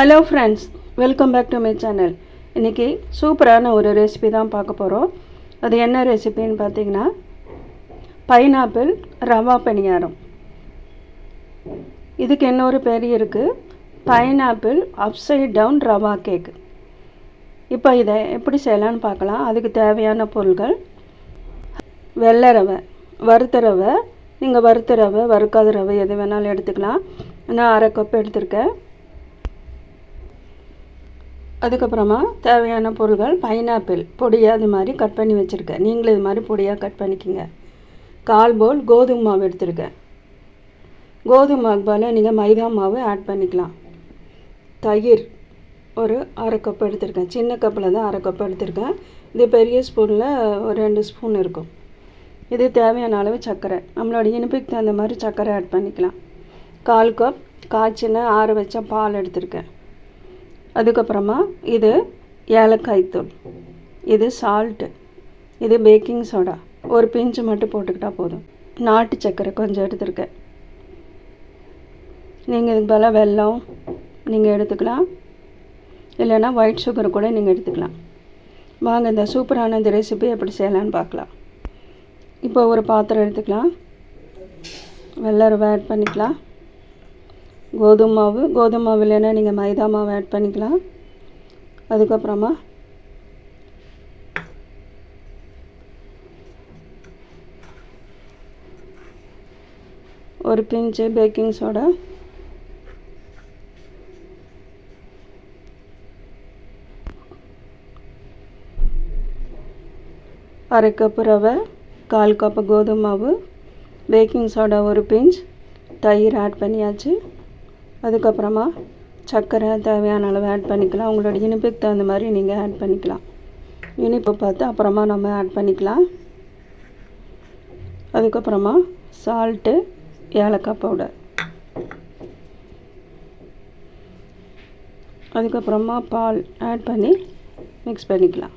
Hello friends welcome back to my channel இன்றைக்கி சூப்பரான ஒரு ரெசிபி தான் பார்க்க போகிறோம் அது என்ன ரெசிபின்னு பார்த்தீங்கன்னா பைனாப்பிள் ரவா பணியாரம். இதுக்கு இன்னொரு பேர் இருக்குது pineapple upside down rava cake இப்போ இதை எப்படி செய்யலான்னு பார்க்கலாம். அதுக்கு தேவையான பொருட்கள் வெள்ளை ரவை வறுத்த ரவை. நீங்கள் வறுத்த ரவை வறுக்காத ரவை எது வேணாலும் எடுத்துக்கலாம். நான் அரை கப் எடுத்திருக்கேன். அதுக்கப்புறமா தேவையான பொருட்கள் பைனாப்பிள் பொடியாக இது மாதிரி கட் பண்ணி வச்சுருக்கேன். நீங்களும் இது மாதிரி பொடியாக கட் பண்ணிக்கோங்க. கால் போல் கோதுமை மாவு எடுத்துருக்கேன். கோதுமை மாவு போல் நீங்கள் மைதா மாவு ஆட் பண்ணிக்கலாம். தயிர் ஒரு அரை கப் எடுத்திருக்கேன். சின்ன கப்பில் தான் அரை கப் எடுத்திருக்கேன். இது பெரிய ஸ்பூனில் ஒரு ரெண்டு ஸ்பூன் இருக்கும். இது தேவையான அளவு சர்க்கரை. நம்மளோட இனிப்புக்கு தகுந்த மாதிரி சர்க்கரை ஆட் பண்ணிக்கலாம். கால் கப் காய்ச்சின ஆற வச்ச பால் எடுத்திருக்கேன். அதுக்கப்புறமா இது ஏலக்காய் தூள். இது சால்ட்டு இது பேக்கிங் சோடா ஒரு பிஞ்சு மட்டும் போட்டுக்கிட்டால் போதும். நாட்டு சர்க்கரை கொஞ்சம் எடுத்துருக்கேன். நீங்கள் இதுக்கு பதிலாக வெல்லம் நீங்கள் எடுத்துக்கலாம். இல்லைன்னா ஒயிட் சுகர் கூட நீங்கள் எடுத்துக்கலாம். வாங்க இந்த சூப்பரான இந்த ரெசிபி எப்படி செய்யலான்னு பார்க்கலாம். இப்போ ஒரு பாத்திரம் எடுத்துக்கலாம். வெள்ளை ரவை ஆட் பண்ணிக்கலாம். கோதுமை மாவு கோதுமை மாவு இல்லைன்னா நீங்கள் மைதா மாவு ஆட் பண்ணிக்கலாம். அதுக்கப்புறமா ஒரு பிஞ்சு பேக்கிங் சோடா அரை கப்பு ரவை கால் கப்பு கோதுமை மாவு பேக்கிங் சோடா ஒரு பிஞ்ச் தயிர் ஆட் பண்ணியாச்சு. அதுக்கப்புறமா சர்க்கரை தேவையான அளவு ஆட் பண்ணிக்கலாம். உங்களோட இனிப்புக்கு தகுந்த மாதிரி நீங்கள் ஆட் பண்ணிக்கலாம். இனிப்பு பார்த்து அப்புறமா நம்ம ஆட் பண்ணிக்கலாம். அதுக்கப்புறமா சால்ட்டு ஏலக்காய் பவுடர் அதுக்கப்புறமா பால் ஆட் பண்ணி மிக்ஸ் பண்ணிக்கலாம்.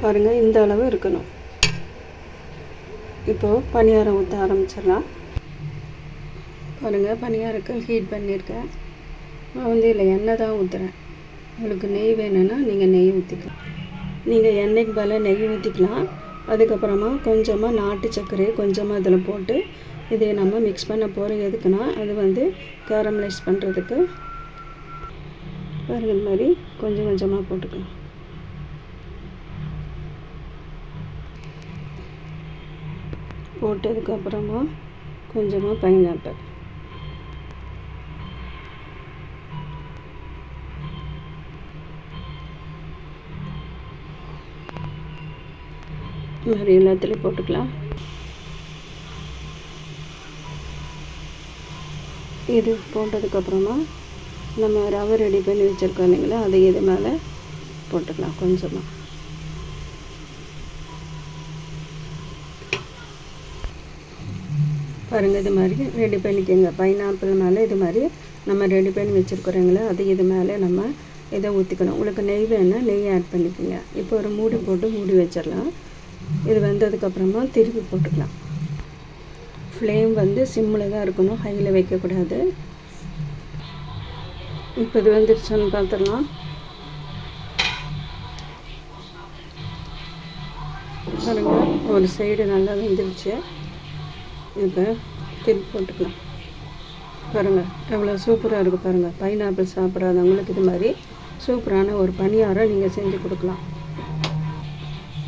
பாருங்கள் இந்த அளவு இருக்கணும். இப்போது பணியாரம் ஊற்ற ஆரம்பிச்சிடலாம். பாருங்கள் பணியாரக்கு ஹீட் பண்ணியிருக்கேன். நான் வந்து இதில் எண்ணெய் தான் ஊற்றுறேன் உங்களுக்கு நெய் வேணும்னா நீங்கள் நெய் ஊற்றிக்கலாம் நீங்கள் எண்ணெய்க்கு பதிலாக நெய் ஊற்றிக்கலாம் அதுக்கப்புறமா கொஞ்சமாக நாட்டு சர்க்கரையை கொஞ்சமாக இதில் போட்டு இதை நம்ம மிக்ஸ் பண்ண போகிறோம் எதுக்குன்னா அது வந்து கேரமலைஸ் பண்ணுறதுக்கு பாருங்கள் இந்த மாதிரி கொஞ்சம் கொஞ்சமாக போட்டுக்கலாம். போட்டதுக்கப்புறமா கொஞ்சமாக பைனாப்பிள் மாதிரி எல்லாத்துலேயும் போட்டுக்கலாம். இது போட்டதுக்கப்புறமா நம்ம ரவை ரெடி பண்ணி வச்சுருக்கோம் இல்லைங்களா அதை இது மேலே போட்டுக்கலாம் கொஞ்சமாக பாருங்கள் இது மாதிரி ரெடி பண்ணிக்கோங்க பைனாப்பிள் மேலே இது மாதிரி நம்ம ரெடி பண்ணி வச்சுருக்குறோங்களே அது இது மேலே நம்ம இதை ஊற்றிக்கணும் உங்களுக்கு நெய் வேணால் நெய் ஆட் பண்ணிக்கோங்க. இப்போ ஒரு மூடி போட்டு மூடி வச்சிடலாம். இது வந்ததுக்கப்புறமா திருப்பி போட்டுக்கலாம். ஃப்ளேம் வந்து சிம்மில் தான் இருக்கணும் ஹையில் வைக்கக்கூடாது இப்போ இது வந்துருச்சான்னு பார்த்துடலாம் பாருங்கள் ஒரு சைடு நல்லா வெந்துருச்சு. இப்போ திருப்பி போட்டுக்கலாம். பாருங்கள் எவ்வளோ சூப்பராக இருக்குது பாருங்கள் பைனாப்பிள் சாப்பிடாதவங்களுக்கு இது மாதிரி சூப்பரான ஒரு பணியாரம் நீங்கள் செஞ்சு கொடுக்கலாம்.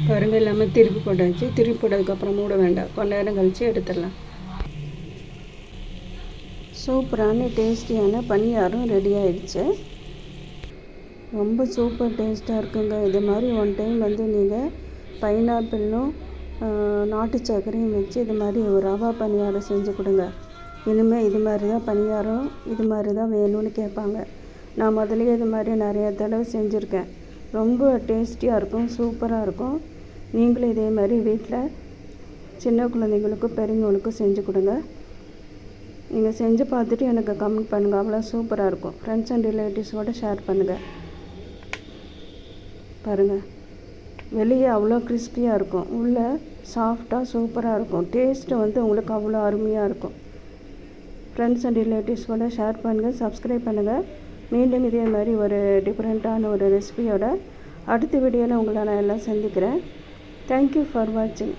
பாருங்கள் எல்லாமே திருப்பி போட்டாச்சு. திருப்பி போட்டதுக்கப்புறம் மூட வேண்டாம். கொஞ்ச நேரம் கழித்து எடுத்துடலாம். சூப்பரான டேஸ்டியான பணியாரம் ரெடி ஆயிடுச்சு. ரொம்ப சூப்பர் டேஸ்ட்டாக இருக்குங்க. இது மாதிரி ஒன் டைம் வந்து நீங்கள் பைனாப்பிளும் நாட்டு சர்க்கரையும் வச்சு இது மாதிரி ஒரு ரவா பணியாரம் செஞ்சு கொடுங்க. இனிமேல் இது மாதிரி தான் பணியாரம் இது மாதிரி தான் வேணும்னு கேட்பாங்க. நான் முதலே இது மாதிரி நிறைய தடவை செஞ்சுருக்கேன். ரொம்ப டேஸ்டியாக இருக்கும் சூப்பராக இருக்கும். நீங்களும் இதே மாதிரி வீட்டில் சின்ன குழந்தைங்களுக்கும் பெரியவங்களுக்கும் செஞ்சு கொடுங்க. நீங்கள் செஞ்சு பார்த்துட்டு எனக்கு கமெண்ட் பண்ணுங்கள் அவ்வளோ சூப்பராக இருக்கும். ஃப்ரெண்ட்ஸ் அண்ட் ரிலேட்டிவ்ஸோடு ஷேர் பண்ணுங்கள் பாருங்கள் வெளியே அவ்வளோ கிறிஸ்பியாக இருக்கும். உள்ளே சாஃப்டாக சூப்பராக இருக்கும். டேஸ்ட்டு வந்து உங்களுக்கு அவ்வளோ அருமையாக இருக்கும். ஃப்ரெண்ட்ஸ் அண்ட் ரிலேட்டிவ்ஸ் கூட ஷேர் பண்ணுங்கள் சப்ஸ்கிரைப் பண்ணுங்கள் மீண்டும் இதே மாதிரி ஒரு டிஃப்ரெண்ட்டான ஒரு ரெசிபியோட அடுத்த வீடியோவில் உங்களை நான் எல்லாம் சந்திக்கிறேன். தேங்க்யூ ஃபார் வாட்சிங்